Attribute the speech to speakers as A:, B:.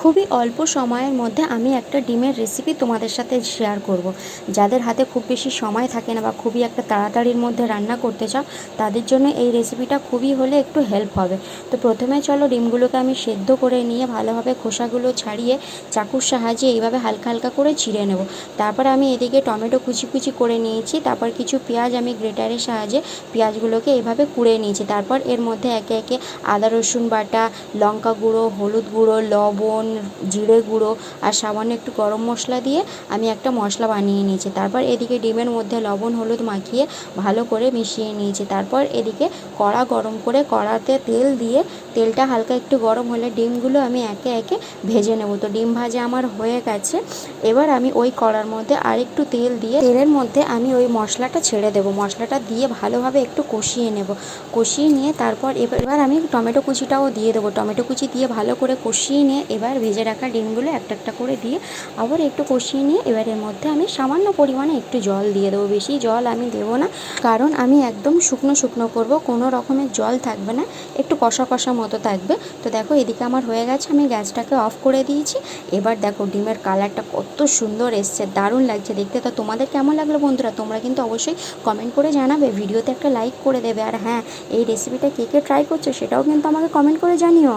A: খুবই অল্প সময়ের মধ্যে আমি একটা ডিমের রেসিপি তোমাদের সাথে শেয়ার করব। যাদের হাতে খুব বেশি সময় থাকে না বা খুবই একটা তাড়াতাড়ির মধ্যে রান্না করতে চাও, তাদের জন্য এই রেসিপিটা খুবই হলে একটু হেল্প হবে। তো প্রথমে চলো ডিমগুলোকে আমি সেদ্ধ করে নিয়ে ভালোভাবে খোসাগুলো ছাড়িয়ে চাকুর সাহায্যে এইভাবে হালকা হালকা করে ছিঁড়ে নেব। তারপর আমি এদিকে টমেটো কুচি কুচি করে নিয়েছি, তারপর কিছু পেঁয়াজ আমি গ্রেটারের সাহায্যে পেঁয়াজগুলোকে এভাবে কুড়ে নিয়েছি। তারপর এর মধ্যে একে একে আদা রসুন বাটা, লঙ্কা গুঁড়ো, হলুদ গুঁড়ো, লবণ জিরে গুঁড়ো আর সামান্য একটু গরম মশলা দিয়ে আমি একটা মশলা বানিয়ে নিয়েছি। তারপর এদিকে ডিমের মধ্যে লবণ, হলুদ মাখিয়ে ভালো করে মিশিয়ে নিয়েছি। তারপর এদিকে কড়া গরম করে কড়াতে তেল দিয়ে তেলটা হালকা একটু গরম হলে ডিমগুলো আমি একে একে ভেজে নেব। তো ডিম ভাজা আমার হয়ে গেছে। এবার আমি ওই কড়ার মধ্যে আরেকটু তেল দিয়ে তেলের মধ্যে আমি ওই মশলাটা ছেড়ে দেবো। মশলাটা দিয়ে ভালোভাবে একটু কষিয়ে নেব। কষিয়ে নিয়ে তারপর এবার এবার আমি টমেটো কুচিটাও দিয়ে দেবো। টমেটো কুচি দিয়ে ভালো করে কষিয়ে নিয়ে এবার ভেজে রাখা ডিমগুলো একটা একটা করে দিয়ে আবার একটু কষিয়ে নিয়ে এবার এর মধ্যে আমি সামান্য পরিমাণে একটু জল দিয়ে দেবো। বেশি জল আমি দেবো না, কারণ আমি একদম শুকনো শুকনো করব, কোনো রকমের জল থাকবে না, একটু কষা কষা মতো থাকবে। তো দেখো এদিকে আমার হয়ে গেছে, আমি গ্যাসটাকে অফ করে দিয়েছি। এবার দেখো ডিমের কালারটা কত সুন্দর এসছে, দারুণ লাগছে দেখতে। তো তোমাদের কেমন লাগল বন্ধুরা? তোমরা কিন্তু অবশ্যই কমেন্ট করে জানাবে, ভিডিওতে একটা লাইক করে দেবে। আর হ্যাঁ এই রেসিপিটা কে কে ট্রাই করছ সেটাও কিন্তু আমাকে কমেন্ট করে জানিও।